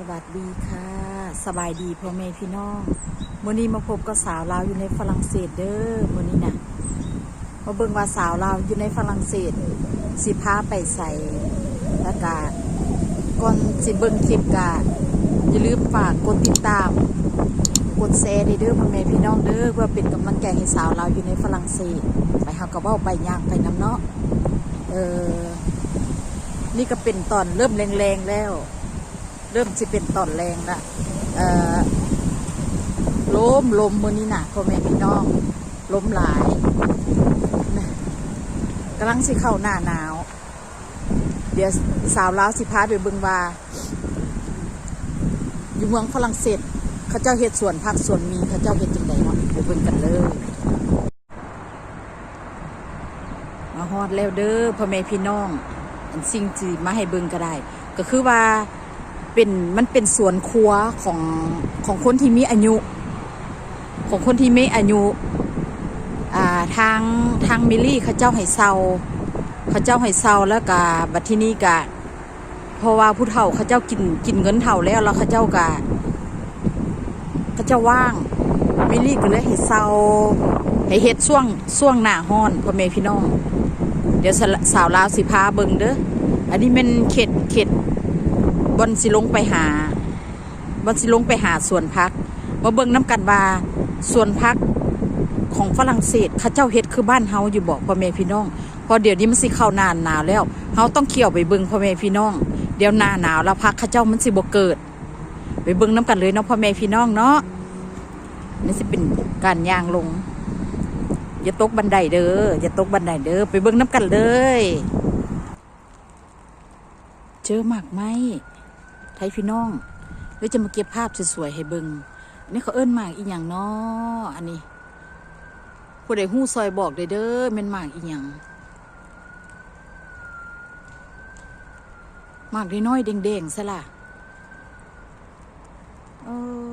สวัสดีค่ะ สบายดีพ่อแม่พี่น้องมื่อนี้มาพบกับสาวลาวอยู่ในฝรั่งเศสเด้อมื่อนี้นะมาเบิ่งว่าสาวลาวอยู่ในฝรั่งเศสสิพาไปใส่แล้วก็ก่อนสิเบิ่งคลิปกะอย่าลืมฝากกดติดตาม กดแชร์เด้อพ่อแม่พี่น้องเด้อเพื่อเป็นกำลังใจให้สาวลาวอยู่ในฝรั่งเศสไปเฮาก็เว้าไปย่างไปน้ำเนาะเออนี่ก็เป็นตอนเริ่มแรงๆแล้ว เริ่มจะเป็นตอนแรงละลมลมมือนี้หนักพ่อแม่พี่น้องลมหลายกำลังสิเข้าหน้าหนาว เดี๋ยวสาวลาวสิพาไปเบิงวาอยู่เมืองฝรั่งเศส เขาเจ้าเฮ็ดสวนผักสวนมีเขาเจ้าเฮ็ดจังไดเนาะไปเบิงกันเลยมาฮอดแล้วเด้อพ่อแม่พี่น้อง อันสิ่งที่มาให้เบิ่งก็ได้ ก็คือว่า เป็นมันเป็นสวนครัวของของคนที่มีอายุ ของคนที่มีอายุอ่าทางทางมิลลี่เขาเจ้าให้เซาเขาเจ้าให้เซาแล้วก็บัดที่นี่ก็เพราะว่าผู้เฒ่าเขาเจ้ากินกินเงินเฒ่าแล้วแล้วเขาเจ้าก็เขาเจ้าว่างมิลลี่ก็เลยให้เซาให้เฮ็ดช่วงช่วงหน้าฮ้อนพ่อแม่พี่น้อง เดี๋ยวสาวลาวสิพาเบิงเด้ออันนี้เป็นเขตเขต บอนสิลงไปหาบอนสิลงไปหาสวนพักมาเบิงน้ำกันว่าสวนพักของฝรั่งเศสข้าเจ้าเฮ็ดคือบ้านเฮาอยู่บอกพ่อแม่พี่น้องพอเดี๋ยวนี้มันสิเข้าน้าหนาวแล้วเฮาต้องเขี่ยวไปเบิงพ่อแม่พี่น้อง เดี๋ยวหน้าหนาวแล้วพักข้าเจ้ามันสิบ่เกิด ไปเบิงน้ำกันเลยเนาะพ่อแม่พี่น้องเนาะนี่สิเป็นการย่างลงอย่าตกบันไดเด้ออย่าตกบันไดเด้อไปเบิ่งน้ำกันเลย เจอหมากไหม ไทยพี่น้องเดี๋ยวจะมาเก็บภาพสวยๆให้เบิ่งนนี้เขาเอิ้นหมากอีหยังเนาะอันนี้ผู้ใดหู้ซอยบอกเด้อเด้อเป็นหมากอีหยังหมากน้อยๆแดงๆซะล่ะเออ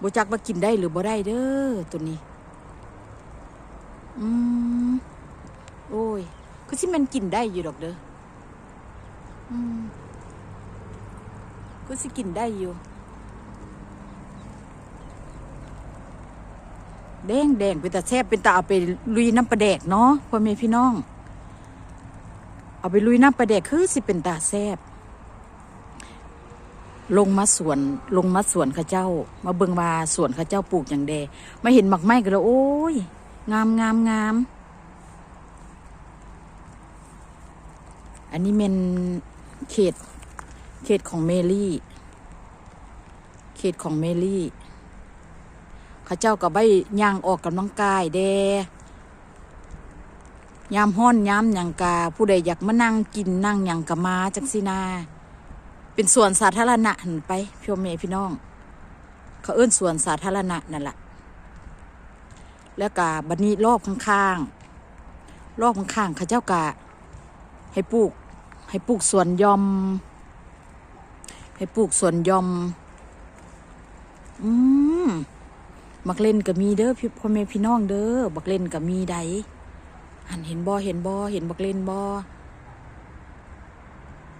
บจักว่ากินได้หรือบ่ได้เด้อตัวนี้ อืม โอ้ย คือสิมันกินได้อยู่ดอกเด้อ อืม ก็สิกินได้อยู่ แดงแดงเป็นตาแซ่บเป็นตาเอาไปลุยน้ำปลาแดกเนาะพ่อแม่พี่น้อง เอาไปลุยน้ำปลาแดกคือสิเป็นตาแซ่บลงมาสวนลงมาสวนข้าเจ้า มาเบิงว่าสวนข้าเจ้าปลูกอย่างแดมาเห็นหมักไม้กันแล้วโอ้ย งามงามงามอันนี้เป็นเขต เขตของเมลี่ เขตของเมลี่ข้าเจ้ากับใบย่างออกกำลังกายเดยามห้อนยามหยังกา ผู้ใดอยากมานั่งกินนั่งหยังกะมาจังสินา เป็นสวนสาธารณะหันไปพี่เมพี่น้อง เขาเอื้นสวนสาธารณะนั่นแหละแล้วก็บัดนี้รอบข้างๆรอบข้างๆเขาเจ้ากะให้ปลูกให้ปลูกสวนยอม ให้ปลูกสวนยอม อืมมักเล่นก็มีเด้อพี่พ่อแม่พี่น้องเด้อบักเล่นก็มีใดหันเห็นบอเห็นบอเห็นบักเล่นบอ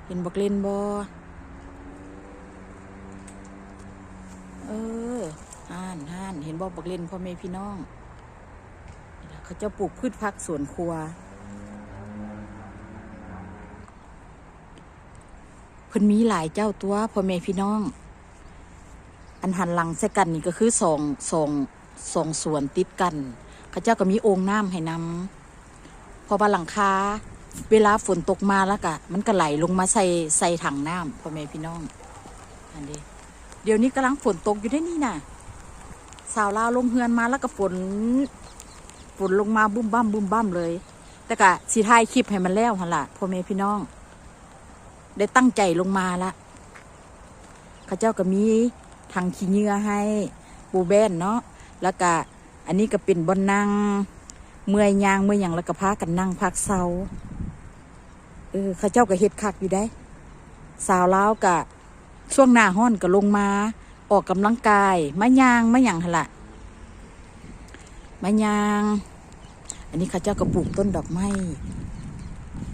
เห็นบักเล่นบอเออห่านห่านเห็นบอบักเล่นพ่อแม่พี่น้องเขาจะปลูกพืชพักสวนครัว เพิ่นมีหลายเจ้าตัวพ่อแม่พี่น้อง อันหันหลังใส่กันนี่ก็คือสองสองสองส่วนติดกันเขาเจ้าก็มีโอ่งน้ำให้นำพอบาหลังคาเวลาฝนตกมาแล้วก็มันก็ไหลลงมาใส่ใส่ถังน้ำพ่อแม่พี่น้องอันนี้เดี๋ยวนี้กำลังฝนตกอยู่ได้นี่น่ะ สาวลาวลงเฮือนมาแล้วก็ฝนฝนลงมาบุ้มบ้ามบุ้มบ้ามเลย แต่กะสีท้ายคลิปให้มันแล้วหันละพ่อแม่พี่น้อง ได้ตั้งใจลงมาละข้าเจ้าก็มีทางขี้เหงื่อให้ปูแบนเนาะแล้วก็อันนี้ก็เป็นบนนั่งเมื่อยยางเมื่อยหยังแล้วก็พากันนั่งพักเซาเออข้าเจ้าก็เฮ็ดคักอยู่ได้ สาวเล้ากะช่วงหน้าห้อนก็ลงมา ออกกำลังกายมายางมาหยังหละมะยาง อันนี้ข้าเจ้าก็ปลูกต้นดอกไม้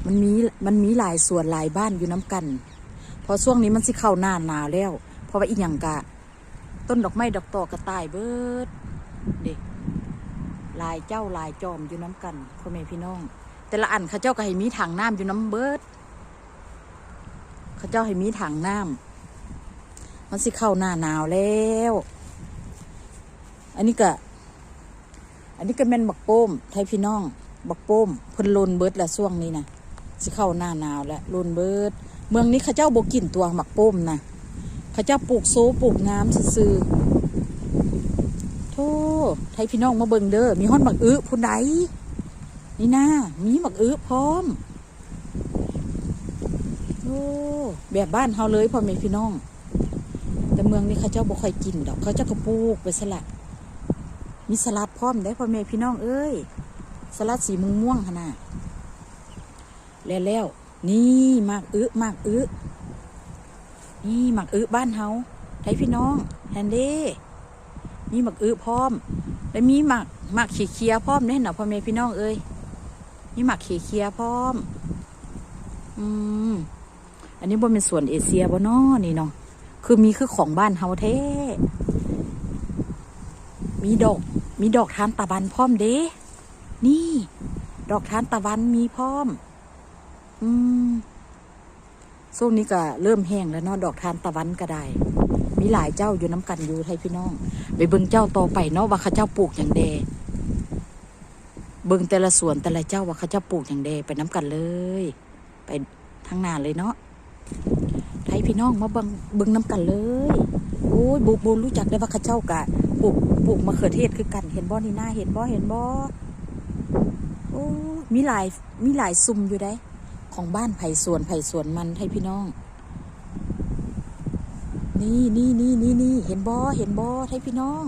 มันมีมันมีหลายส่วนหลายบ้านอยู่น้ำกัน พอช่วงนี้มันสิเข้าหน้าหนาวแล้ว เพราะว่าอีหยังกะ ต้นดอกไม้ดอกตอกระต่ายเบิดเด็กลายเจ้าลายจอมอยู่น้ำกันพ่อแม่พี่น้อง แต่ละอันเขาเจ้าก็ให้มีถังน้ำอยู่น้ำเบิดเขาเจ้าให้มีถังน้ำมันสิเข้าหน้าหนาวแล้ว อันนี้ก็อันนี้ก็แม่นบักโป้มไทยพี่น้อง บักโป้มพ่นลนเบิดละช่วงนี้นะ สิเข้าหน้าหนาวแล้วโลนเบิด เมืองนี้เขาเจ้าบกินตัวบักป้มนะเขาเจ้าปลูกโซปลูกงามซื่อโธ่ไทยพี่น้องมาเบิงเด้อมีฮอนบักอื้อผู้ใดนี่นะมีบักอื้อพร้อมโอ้แบบบ้านเฮาเลยพ่อแม่พี่น้อง แต่เมืองนี้เขาเจ้าบ่ค่อยกินดอกเขาเจ้าก็ปลูกไปสละมีสลัดพร้อมได้พ่อแม่พี่น้องเอ้ยสลัดสีม่วงม่วงๆขนาด แล้วแล้วนี่หมากอึหมากอึนี่หมากอึบ้านเฮาไทยพี่น้องแฮนเด้มีหมากอึพร้อม แล้วมีหมากหมากขี่เคียพร้อมเด้หนาพ่อแม่พี่น้องเอ้ยมีหมากขี่เคียพร้อม อืมอันนี้บ่เป็นส่วนเอเชียบ่น้อนี่เนาะคือมีคือของบ้านเฮาแท้มีดอก มีดอกทานตะวันพร้อมเด้นี่ ดอกทานตะวันมีพร้อม อืมช่วงนี้ก็เริ่มแห้งแล้วเนาะดอกทานตะวันก็ได้ มีหลายเจ้าอยู่น้ำกันอยู่ไทยพี่น้อง ไปเบิ่งเจ้าต่อไปเนาะว่าเขาเจ้าปลูกอย่างแดเบิ่งแต่ละสวนแต่ละเจ้าว่าเขาเจ้าปลูกอย่างแดไปน้ำกันเลย ไปทางหน้าเลยเนาะไทยพี่น้องมาเบิ่งเบิ่งน้ำกันเลยโอ้ยบุกบูรู้จักได้ว่าข้าเจ้ากะปลูกปลูกมะเขือเทศคือกัน เห็นบ่นี่หน้าเห็นบ่เห็นบ่โอ้มีหลายมีหลายซุ่มอยู่ได้ ของบ้านไผ่สวนไผ่สวนมันไทยพี่น้อง นี่นี่นี่นี่นี่เห็นบ่เห็นบ่ไทยพี่น้อง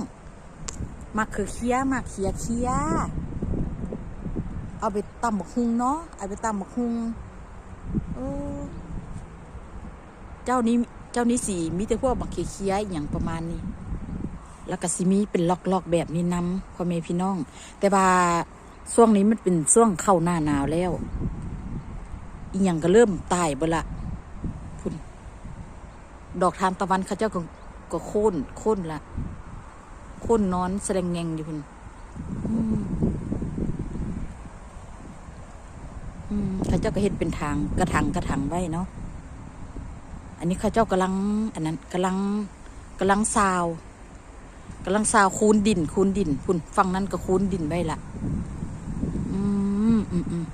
มักเขือเคี้ยมักเขียเคี้ยเอาไปตำบักฮุงเนาะเอาไปตำบักฮุงเจ้านี้เจ้านี้สีมีแต่พวกบักเคี้ยๆอย่างประมาณนี้ แล้วก็สิมีเป็นล็อกๆแบบนี้นำพ่อแม่พี่น้อง แต่ว่าช่วงนี้มันเป็นช่วงเข้าหน้าหนาวแล้ว อีหยังก็เริ่มตายบดละพุ่นดอกทานตะวันเขาเจ้าก็ก็โค่นโค่นละโค่นนอนแสดงแงงอยู่พุ่นอืมอืมเขาเจ้าก็เห็นเป็นทางกระถางกระถางไว้เนาะอันนี้ข้าเจ้ากำลัง อันนั้นกำลังกำลังซาวกำลังซาวคูนดินคูนดินพุ่นฝั่งนั้นก็คูนดินไว้ละอืมอืมอืม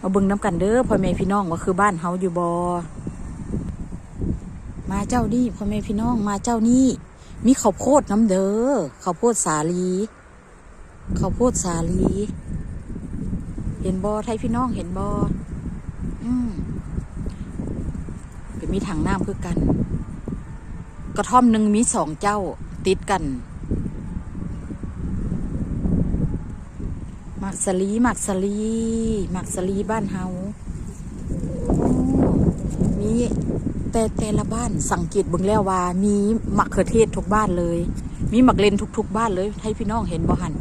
มาเบิ่งน้ำกันเด้อพ่อแม่พี่น้องว่าคือบ้านเฮาอยู่บอมาเจ้านี่พ่อแม่พี่น้องมาเจ้านี่มีข้าวโพดน้ำเด้อข้าวโพดสาลีข้าวโพดสาลี เห็นบอไทยพี่น้องเห็นบออืมก็มีถังน้ำคือกัน กระท่อมหนึ่งมีสองเจ้าติดกัน หมักสลีหมักสลีหมักสลีบ้านเฮามีแต่แต่ละบ้านสังเกตเบิ่งแล้วว่า มีหมักเขือเทศทุกบ้านเลย มีหมักเลนทุก ๆ บ้านเลย ให้พี่น้องเห็นบ่หัน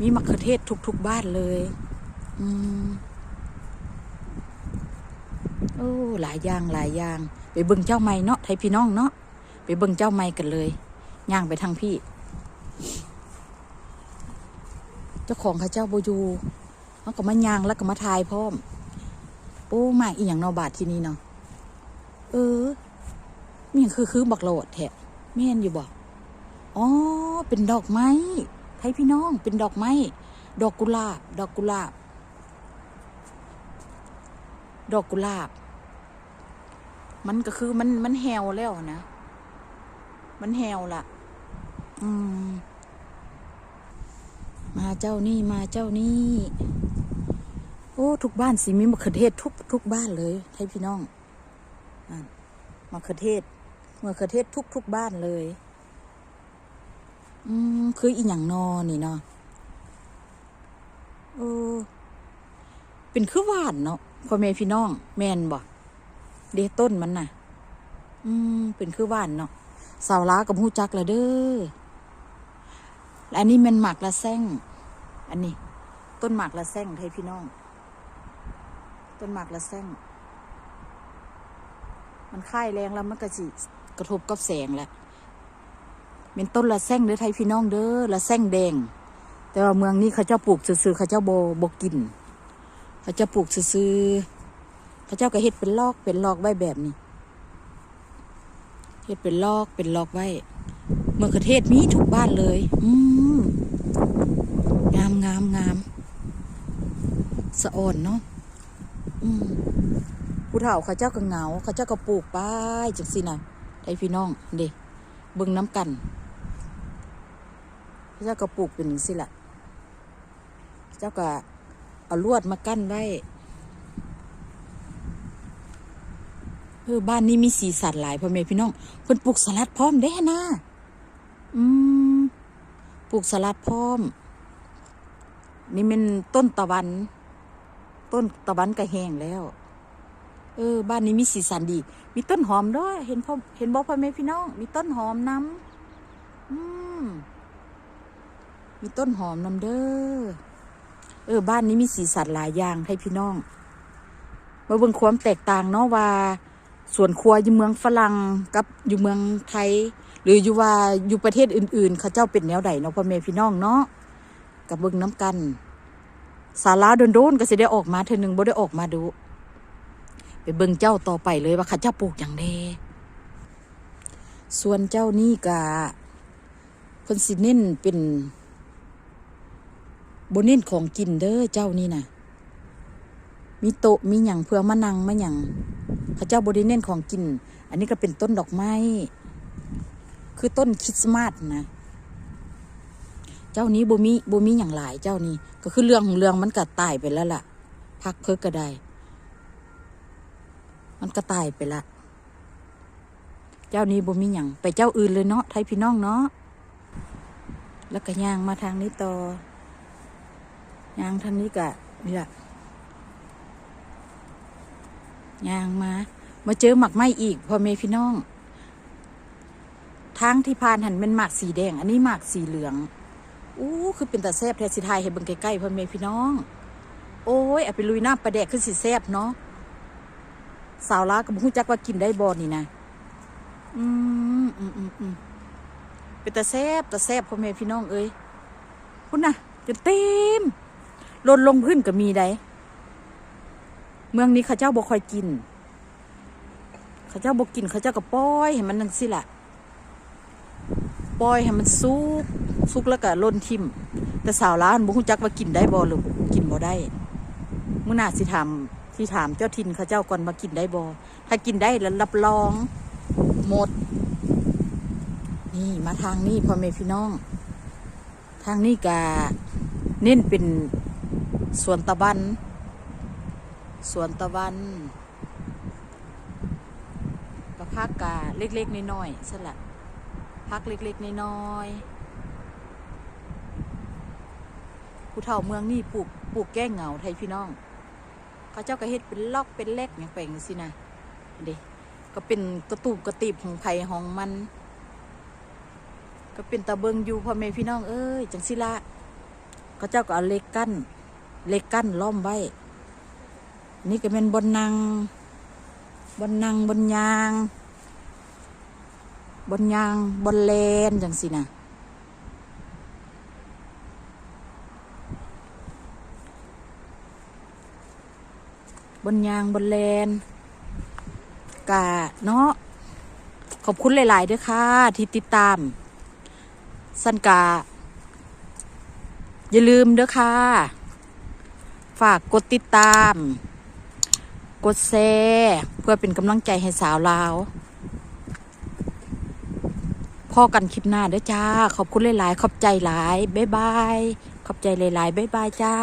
มีมะเขือเทศทุก ๆ บ้านเลย อืมโอ้หลายอย่างหลายอย่าง ไปเบิ่งเจ้าไม้เนาะไทยพี่น้องเนาะ ไปเบิ่งเจ้าไม้กันเลย ย่างไปทางพี่ เจ้าของเขาเจ้าโบยูมันก็มาย่างแล้วก็มาทายพร้อมโอ้มาอีหยังนอบาทที่นี่เนาะเออมีอย่างคือคือบักโหลดแทะแม่นอยู่บอกอ๋อเป็นดอกไม้ไทยพี่น้องเป็นดอกไม้ดอกกุหลาบ ดอกกุหลาบ ดอกกุหลาบ มันก็คือมันมันแหวแล้วนะ มันแหวละอืม มาเจ้านี่มาเจ้านี่ โอ้ทุกบ้านสิมีมะเขือเทศทุกทุกบ้านเลยให้พี่น้องมะเขือเทศมะเขือเทศทุกทุกบ้านเลย อืมคืออีหยังนอนี่เนาะเออเป็นคือหวานเนาะพ่อแม่พี่น้อง แมนบ่เดต้นมันน่ะ อืมเป็นคือหวานเนาะสาวล้ากับหูจักละเด้อ อันนี้มันหมากละแซงอันนี้ ต้นหมากละแซงให้พี่น้อง ต้นหมากละแซงมันค่ายแรงแล้วมันก็สิกระทบกับแสงแหละเป็นต้นละแซงเด้อไทยพี่น้องเด้อละแซงแดง แต่ว่าเมืองนี้เขาเจ้าปลูกซื่อเขาเจ้าโบโบกิน เขาเจ้าปลูกซื่อเขาเจ้าก็เฮ็ดเป็นลอกเป็นลอกไว้แบบนี้เฮ็ดเป็นลอกเป็นลอกไว้ มืองประเทศมีทุกบ้านเลย อืมงามงามงามสะอ่อนเนาะอืมผู้เฒ่าเขาเจ้าก็เหงาเขาเจ้าก็ปลูกป้ายจังสินะไทยพี่น้องเด้เบิ่งน้ำกันเขาเจ้าก็ปลูกเป็นอย่างสิละเจ้าก็เอาลวดมากั้นไว้เออบ้านนี้มีสีสันหลายพ่อแม่พี่น้องเพิ่นปลูกสลัดพร้อมเด้นะ อืมปลูกสลัดพร้อม นี่เป็นต้นตะวัน ต้นตะวันก็แห้งแล้ว เออ บ้านนี้มีสีสันดี มีต้นหอมด้วย เห็นพ่อเห็นบอกพ่อแม่พี่น้อง มีต้นหอมน้ำอืมมีต้นหอมน้ำเด้อ เออ บ้านนี้มีสีสันหลายอย่างให้พี่น้องมาเบิ่งความแตกต่างเนาะว่า ส่วนครัวอยู่เมืองฝรั่งกับอยู่เมืองไทย หรืออยู่ว่าอยู่ประเทศอื่น ๆ เขาเจ้าเป็นแนวใดเนาะพ่อแม่พี่น้องเนาะกับเบิ่งน้ำกัน สาราโดนๆก็สิได้ออกมาเธอหนึ่งบ่ได้ออกมาดู ไปเบิ่งเจ้าต่อไปเลยว่าเขาเจ้าปลูกอย่างเดส่วนเจ้านี่กะเพิ่นสิเน้นเป็นบนเน้นของกินเด้อเจ้านี่นะ มีโต๊ะมีหยังเพื่อมานั่งมาหยังเขาเจ้าบไดิเน้นของกิน อันนี้ก็เป็นต้นดอกไม้ คือต้นคริสต์มาสนะ เจ้านี้บมีบมีอย่างหลายเจ้านี้ ก็คือเรื่องของเรื่องมันก็ตายไปแล้วล่ะ พักเพิกก็ได้ มันก็ตายไปละ เจ้านี้บมีอย่างไปเจ้าอื่นเลยเนาะไทยพี่น้องเนาะ แล้วก็ย่างมาทางนี้ต่อย่างทางนี้ก็นี่แหละ ยางมา มาเจอหมักไหมอีกพ่อเมพี่น้อง ทางที่พานหันเป็นหมากสีแดง อันนี้หมากสีเหลือง อู้คือเป็นตาแซบแทสิไทยให้เบิ่งใกล้ๆพ่อเมพี่น้อง โอ้ยเอาไปลุยน้ำปลาแดกขึ้นสีแซบเนาะ สาวลาก็บ่ฮู้จักว่ากินได้บ่นี่นะ อืมอืมอืมอืมเป็นตาแซบตาแซบพ่อแม่พี่น้องเอ้ยพุ่นน่ะจนเต็มล่นลงพื้นก็มีได้ เมืองนี้เข้าเจ้าบ่ค่อยกินเข้าเจ้าบ่กินเข้าเจ้าก็ปล่อยให้มันนั่นสิล่ะปล่อยให้มันสุกสุกแล้วก็ล่นทิมแต่สาวร้านบ่ฮู้จักว่ากินได้บ่หรือกินบ่ได้มื้อหน้าสิถามสิถามเจ้าถิ่นเข้าเจ้าก่อนมากินได้บ่ถ้ากินได้แล้วรับรองหมด นี่มาทางนี้พ่อแม่พี่น้อง ทางนี้กะเน้นเป็นสวนตะวัน สวนตะวันกะพักกะเล็กๆน้อยๆสละพักเล็กๆน้อยๆผู้เฒ่าเมืองนี่ปลูกปลูกแก้เหงาไทยพี่น้องเขาเจ้าก็เฮ็ดเป็นลอกเป็นเล็กอย่างไปอย่างสินะเด็ก็เป็นกระตูบกระติบของไผ่ของมัน ก็เป็นตะเบิงอยู่พ่อแม่พี่น้องเอ้ยจังสิละก็เจ้าก็เอาเล็กกั้นเล็กกั้นล้อมไว้ นี่ก็เป็นบนนางบนนางบนยาง บนยางบนเลนจังสินะบนยางบนเลนกะเนาะขอบคุณหลาย ๆ ด้วยค่ะ ที่ติดตาม สันกา อย่าลืมเด้อค่ะ ฝากกดติดตาม กดแชร์เพื่อเป็นกำลังใจให้สาวลาวพ่อกันคลิปหน้าเด้อจ้า ขอบคุณหลายๆ ขอบใจหลาย บ๊ายบาย ขอบใจหลายๆ บ๊ายบายจ้า